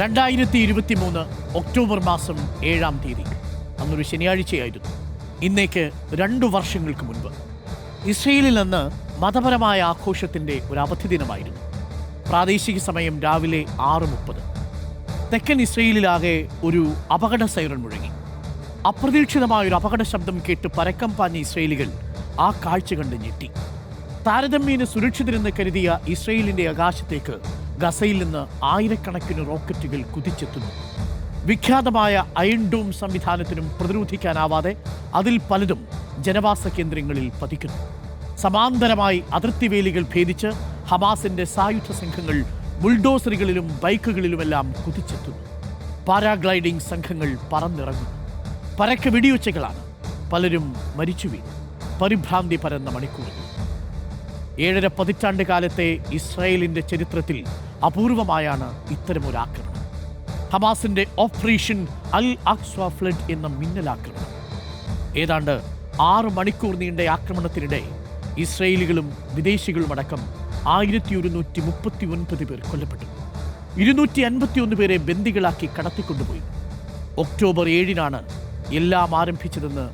രണ്ടായിരത്തി ഇരുപത്തി മൂന്ന് ഒക്ടോബർ മാസം ഏഴാം തീയതി. അന്നൊരു ശനിയാഴ്ചയായിരുന്നു. ഇന്നേക്ക് രണ്ടു വർഷങ്ങൾക്ക് മുൻപ്. ഇസ്രയേലിൽ നിന്ന് മതപരമായ ആഘോഷത്തിന്റെ ഒരു അവധി ദിനമായിരുന്നു. പ്രാദേശിക സമയം രാവിലെ ആറ് മുപ്പത്. തെക്കൻ ഇസ്രയേലിലാകെ ഒരു അപകട സൈറൺ മുഴങ്ങി. അപ്രതീക്ഷിതമായ ഒരു അപകട ശബ്ദം കേട്ട് പരക്കം പാഞ്ഞ ഇസ്രയേലികൾ ആ കാഴ്ച കണ്ട് ഞെട്ടി. താരതമ്യേന സുരക്ഷിതരെന്ന് കരുതിയ ഇസ്രയേലിന്റെ ആകാശത്തേക്ക് ഗസയിൽ നിന്ന് ആയിരക്കണക്കിന് റോക്കറ്റുകൾ കുതിച്ചെത്തുന്നു. വിഖ്യാതമായ അയൺ ഡോം സംവിധാനത്തിനും പ്രതിരോധിക്കാനാവാതെ അതിൽ പലതും ജനവാസ കേന്ദ്രങ്ങളിൽ പതിക്കുന്നു. സമാന്തരമായി അതിർത്തി വേലികൾ ഭേദിച്ച് ഹമാസിന്റെ സായുധ സംഘങ്ങൾ ബുൾഡോസറുകളിലും ബൈക്കുകളിലുമെല്ലാം കുതിച്ചെത്തുന്നു. പാരാഗ്ലൈഡിംഗ് സംഘങ്ങൾ പറന്നിറങ്ങുന്നു. പരക്കെ വെടിയുച്ചകളാണ് പലരും മരിച്ചു വീണു പരിഭ്രാന്തി പരന്ന മണിക്കൂറുകൾ. ഏഴര പതിറ്റാണ്ട് കാലത്തെ ഇസ്രായേലിന്റെ ചരിത്രത്തിൽ അപൂർവമായാണ് ഇത്തരമൊരു ആക്രമണം ഹമാസിന്റെ ഓപ്പറേഷൻ അൽ അക്സ്വ ഫ്ലഡ് എന്ന മിന്നലാക്രമണം. ഏതാണ്ട് ആറ് മണിക്കൂർ നീണ്ട ആക്രമണത്തിനിടെ ഇസ്രയേലികളും വിദേശികളും അടക്കം ആയിരത്തി ഒരുന്നൂറ്റി മുപ്പത്തി ഒൻപത് പേർ കൊല്ലപ്പെട്ടു. ഇരുന്നൂറ്റി അൻപത്തി ഒന്ന് പേരെ ബന്ദികളാക്കി കടത്തിക്കൊണ്ടുപോയി. ഒക്ടോബർ ഏഴിനാണ് എല്ലാം ആരംഭിച്ചതെന്ന്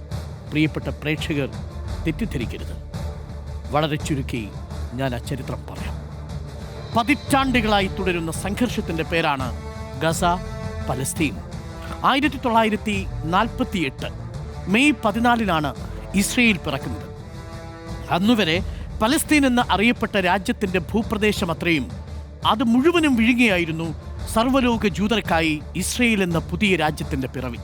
പ്രിയപ്പെട്ട പ്രേക്ഷകർ തെറ്റിദ്ധരിക്കരുത്. വളരെ ചുരുക്കി ഞാൻ ആ ചരിത്രം പതിറ്റാണ്ടുകളായി തുടരുന്ന സംഘർഷത്തിന്റെ പേരാണ് ഗസ പലസ്തീൻ. ആയിരത്തി തൊള്ളായിരത്തി നാൽപ്പത്തി എട്ട് മെയ് പതിനാലിനാണ് ഇസ്രയേൽ പിറക്കുന്നത്. അന്നുവരെ പലസ്തീൻ എന്ന് അറിയപ്പെട്ട രാജ്യത്തിന്റെ ഭൂപ്രദേശം അത്രയും അത് മുഴുവനും വിഴുങ്ങിയായിരുന്നു സർവലോക ജൂതർക്കായി ഇസ്രയേൽ എന്ന പുതിയ രാജ്യത്തിന്റെ പിറവി.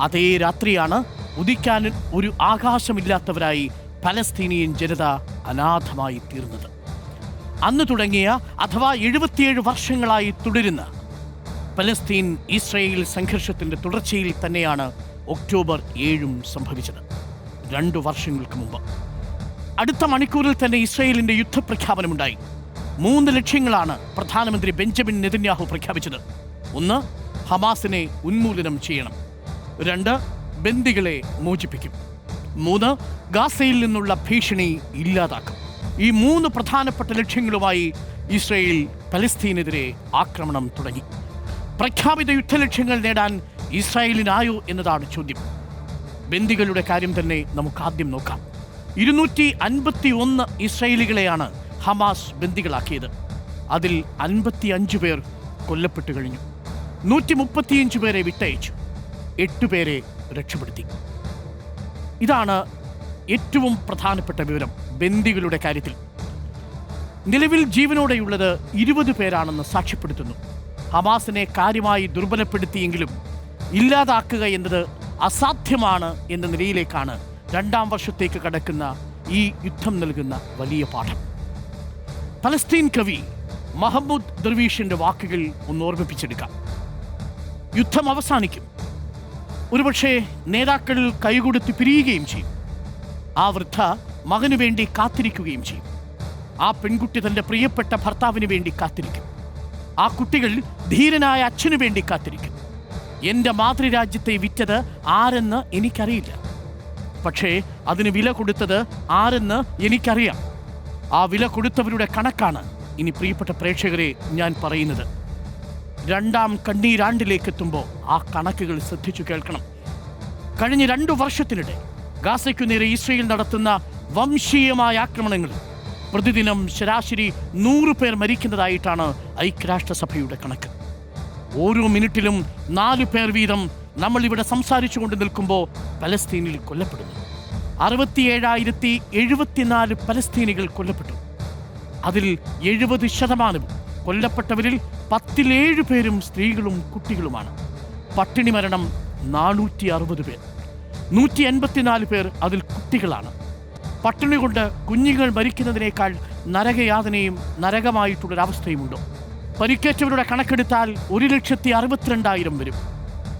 അതേ രാത്രിയാണ് ഉദിക്കാൻ ഒരു ആകാശമില്ലാത്തവരായി പലസ്തീനിയൻ ജനത അനാഥമായി തീർന്നത്. അന്ന് തുടങ്ങിയ അഥവാ എഴുപത്തിയേഴ് വർഷങ്ങളായി തുടരുന്ന പലസ്തീൻ ഇസ്രയേൽ സംഘർഷത്തിന്റെ തുടർച്ചയിൽ തന്നെയാണ് ഒക്ടോബർ ഏഴും സംഭവിച്ചത്. രണ്ടു വർഷങ്ങൾക്ക് മുമ്പ്. അടുത്ത മണിക്കൂറിൽ തന്നെ ഇസ്രയേലിന്റെ യുദ്ധപ്രഖ്യാപനമുണ്ടായി. മൂന്ന് ലക്ഷ്യങ്ങളാണ് പ്രധാനമന്ത്രി ബെഞ്ചമിൻ നെതന്യാഹു പ്രഖ്യാപിച്ചത്. ഒന്ന് ഹമാസിനെ ഉന്മൂലനം ചെയ്യണം. രണ്ട് ബന്ദികളെ മോചിപ്പിക്കും. മൂന്ന് ഗാസയിൽ നിന്നുള്ള ഭീഷണി ഇല്ലാതാക്കും. ഈ മൂന്ന് പ്രധാനപ്പെട്ട ലക്ഷ്യങ്ങളുമായി ഇസ്രയേൽ പലസ്തീനെതിരെ ആക്രമണം തുടങ്ങി. പ്രഖ്യാപിത യുദ്ധലക്ഷ്യങ്ങൾ നേടാൻ ഇസ്രായേലിനായോ എന്നതാണ് ചോദ്യം. ബന്ദികളുടെ കാര്യം തന്നെ നമുക്ക് ആദ്യം നോക്കാം. ഇരുന്നൂറ്റി അൻപത്തി ഒന്ന് ഇസ്രായേലികളെയാണ് ഹമാസ് ബന്ദികളാക്കിയത്. അതിൽ അൻപത്തി അഞ്ച് പേർ കൊല്ലപ്പെട്ടു കഴിഞ്ഞു. നൂറ്റി മുപ്പത്തിയഞ്ച് പേരെ വിട്ടയച്ചു. എട്ട് പേരെ രക്ഷപ്പെടുത്തി. ഇതാണ് ഏറ്റവും പ്രധാനപ്പെട്ട വിവരം. ബന്ദികളുടെ കാര്യത്തിൽ. നിലവിൽ ജീവനോടെയുള്ളത് ഇരുപത് പേരാണെന്ന് സാക്ഷ്യപ്പെടുത്തുന്നു. ഹമാസിനെ കാര്യമായി ദുർബലപ്പെടുത്തിയെങ്കിലും ഇല്ലാതാക്കുക എന്നത് അസാധ്യമാണ് എന്ന നിലയിലേക്കാണ് രണ്ടാം വർഷത്തേക്ക് കടക്കുന്ന ഈ യുദ്ധം നൽകുന്ന വലിയ പാഠം. പലസ്തീൻ കവി മഹമ്മൂദ് ദർവീഷിന്റെ വാക്കുകൾ ഒന്ന് ഓർമ്മിപ്പിച്ചെടുക്കാം. യുദ്ധം അവസാനിക്കും. ഒരുപക്ഷെ നേതാക്കൾ കൈകൊടുത്ത് പിരിയുകയും ചെയ്യും. ആ വൃദ്ധ മകനു വേണ്ടി കാത്തിരിക്കുകയും ചെയ്യും. ആ പെൺകുട്ടി തന്റെ പ്രിയപ്പെട്ട ഭർത്താവിന് വേണ്ടി കാത്തിരിക്കും. ആ കുട്ടികൾ ധീരനായ അച്ഛനു വേണ്ടി കാത്തിരിക്കും. എന്റെ മാതൃരാജ്യത്തെ വിറ്റത് ആരെന്ന് എനിക്കറിയില്ല. പക്ഷേ അതിന് വില കൊടുത്തത് ആരെന്ന് എനിക്കറിയാം. ആ വില കൊടുത്തവരുടെ കണക്കാണ് ഇനി പ്രിയപ്പെട്ട പ്രേക്ഷകരെ ഞാൻ പറയുന്നത്. രണ്ടാം കണ്ണീരാണ്ടിലേക്ക് എത്തുമ്പോൾ ആ കണക്കുകൾ ശ്രദ്ധിച്ചു കേൾക്കണം. കഴിഞ്ഞ രണ്ടു വർഷത്തിനിടെ ഗാസയ്ക്കു നേരെ ഇസ്രയേൽ നടത്തുന്ന വംശീയമായ ആക്രമണങ്ങൾ. പ്രതിദിനം ശരാശരി നൂറ് പേർ മരിക്കുന്നതായിട്ടാണ് ഐക്യരാഷ്ട്രസഭയുടെ കണക്ക്. ഓരോ മിനിറ്റിലും നാല് പേർ വീതം നമ്മൾ ഇവിടെ സംസാരിച്ചു കൊണ്ട് നിൽക്കുമ്പോൾ പലസ്തീനിൽ കൊല്ലപ്പെടുന്നു. അറുപത്തിയേഴായിരത്തി എഴുപത്തിനാല് പലസ്തീനികൾ കൊല്ലപ്പെട്ടു. അതിൽ എഴുപത് ശതമാനവും കൊല്ലപ്പെട്ടവരിൽ പത്തിലേഴ് പേരും സ്ത്രീകളും കുട്ടികളുമാണ്. പട്ടിണി മരണം നാനൂറ്റി അറുപത് പേർ. നൂറ്റി എൺപത്തിനാല് പേർ അതിൽ കുട്ടികളാണ്. പട്ടിണി കൊണ്ട് കുഞ്ഞുങ്ങൾ മരിക്കുന്നതിനേക്കാൾ നരകയാതനയും നരകമായിട്ടുള്ളൊരവസ്ഥയുമുണ്ടോ പരിക്കേറ്റവരുടെ കണക്കെടുത്താൽ ഒരു ലക്ഷത്തി അറുപത്തിരണ്ടായിരം വരും.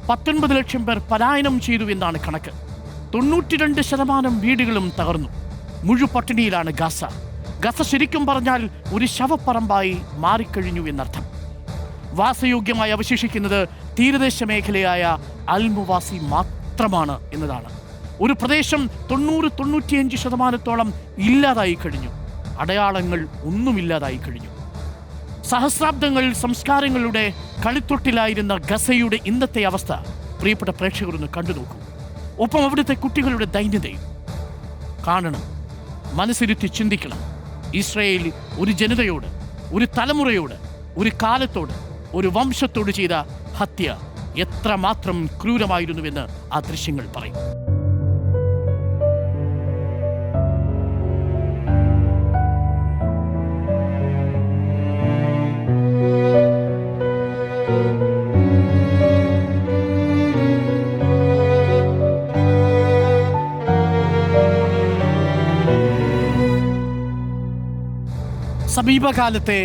പത്തൊൻപത് ലക്ഷം പേർ പലായനം ചെയ്തു എന്നാണ് കണക്ക്. തൊണ്ണൂറ്റിരണ്ട് ശതമാനം വീടുകളും തകർന്നു. മുഴുപട്ടിണിയിലാണ് ഗസ. ഗസ ശരിക്കും പറഞ്ഞാൽ ഒരു ശവപ്പറമ്പായി മാറിക്കഴിഞ്ഞു എന്നർത്ഥം. വാസയോഗ്യമായി അവശേഷിക്കുന്നത് തീരദേശ മേഖലയായ അൽമുവാസി മാത്രമാണ് എന്നതാണ്. ഒരു പ്രദേശം തൊണ്ണൂറ് തൊണ്ണൂറ്റിയഞ്ച് ശതമാനത്തോളം ഇല്ലാതായി കഴിഞ്ഞു. അടയാളങ്ങൾ ഒന്നുമില്ലാതായി കഴിഞ്ഞു. സഹസ്രാബ്ദങ്ങൾ സംസ്കാരങ്ങളുടെ കളിത്തൊട്ടിലായിരുന്ന ഗസയുടെ ഇന്നത്തെ അവസ്ഥ പ്രിയപ്പെട്ട പ്രേക്ഷകർ ഒന്ന് കണ്ടു നോക്കൂ. ഒപ്പം അവിടുത്തെ കുട്ടികളുടെ ദൈന്യതയും. കാണണം. മനസ്സിരുത്തി ചിന്തിക്കണം. ഇസ്രയേൽ ഒരു ജനതയോട് ഒരു തലമുറയോട് ഒരു കാലത്തോട് ഒരു വംശത്തോട് ചെയ്ത ഹത്യ എത്രമാത്രം ക്രൂരമായിരുന്നുവെന്ന് ആ ദൃശ്യങ്ങൾ പറയും. സമീപകാലത്തെ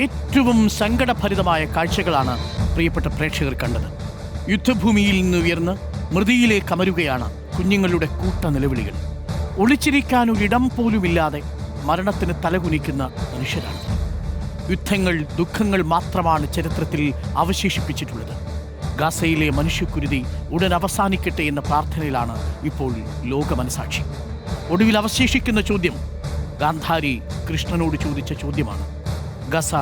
ഏറ്റവും സങ്കടഭരിതമായ കാഴ്ചകളാണ് പ്രിയപ്പെട്ട പ്രേക്ഷകർ കണ്ടത്. യുദ്ധഭൂമിയിൽ നിന്ന് ഉയർന്ന് മൃതിയിലേക്ക് അമരുകയാണ് കുഞ്ഞുങ്ങളുടെ കൂട്ട നിലവിളികൾ. ഒളിച്ചിരിക്കാൻ ഒരിടം പോലുമില്ലാതെ മരണത്തിന് തലകുനിക്കുന്ന മനുഷ്യരാണ്. യുദ്ധങ്ങൾ ദുഃഖങ്ങൾ മാത്രമാണ് ചരിത്രത്തിൽ അവശേഷിപ്പിച്ചിട്ടുള്ളത്. ഗാസയിലെ മനുഷ്യക്കുരുതി ഉടൻ അവസാനിക്കട്ടെ എന്ന പ്രാർത്ഥനയിലാണ് ഇപ്പോൾ ലോകമനസാക്ഷി. ഒടുവിൽ അവശേഷിക്കുന്ന ചോദ്യം ഗാന്ധാരി കൃഷ്ണനോട് ചോദിച്ച ചോദ്യമാണ്. ഗസ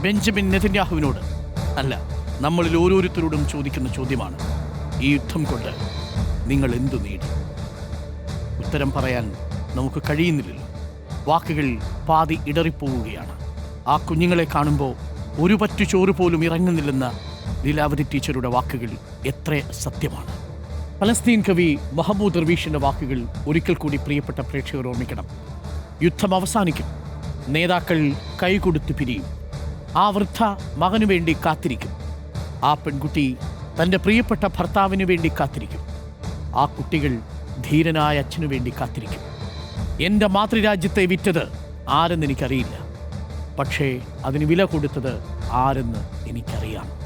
ബെഞ്ചമിൻ നെതന്യാഹുവിനോട് അല്ല നമ്മളിൽ ഓരോരുത്തരോടും ചോദിക്കുന്ന ചോദ്യമാണ്. ഈ യുദ്ധം കൊണ്ട് നിങ്ങൾ എന്തു നേടി? ഉത്തരം പറയാൻ നമുക്ക് കഴിയുന്നില്ലല്ലോ. വാക്കുകൾ പാതി ഇടറിപ്പോവുകയാണ്. ആ കുഞ്ഞുങ്ങളെ കാണുമ്പോൾ ഒരു പറ്റു ചോറ് പോലും ഇറങ്ങുന്നില്ലെന്ന ലീലാവതി ടീച്ചറുടെ വാക്കുകൾ എത്ര സത്യമാണ്. പലസ്തീൻ കവി മഹമ്മൂദ് ദർവീഷിന്റെ വാക്കുകൾ ഒരിക്കൽ കൂടി പ്രിയപ്പെട്ട പ്രേക്ഷകർ ഓർമ്മിക്കണം. യുദ്ധം അവസാനിക്കും. നേതാക്കൾ കൈകൊടുത്ത് പിരിയും. ആ വൃദ്ധ മകനു വേണ്ടി കാത്തിരിക്കും. ആ പെൺകുട്ടി തന്റെ പ്രിയപ്പെട്ട ഭർത്താവിനു വേണ്ടി കാത്തിരിക്കും. ആ കുട്ടികൾ ധീരനായ അച്ഛനു വേണ്ടി കാത്തിരിക്കും. എന്റെ മാതൃരാജ്യത്തെ വിറ്റത് ആരെന്ന് എനിക്കറിയില്ല. പക്ഷേ അതിന് വില കൊടുത്തത് ആരെന്ന് എനിക്കറിയാം.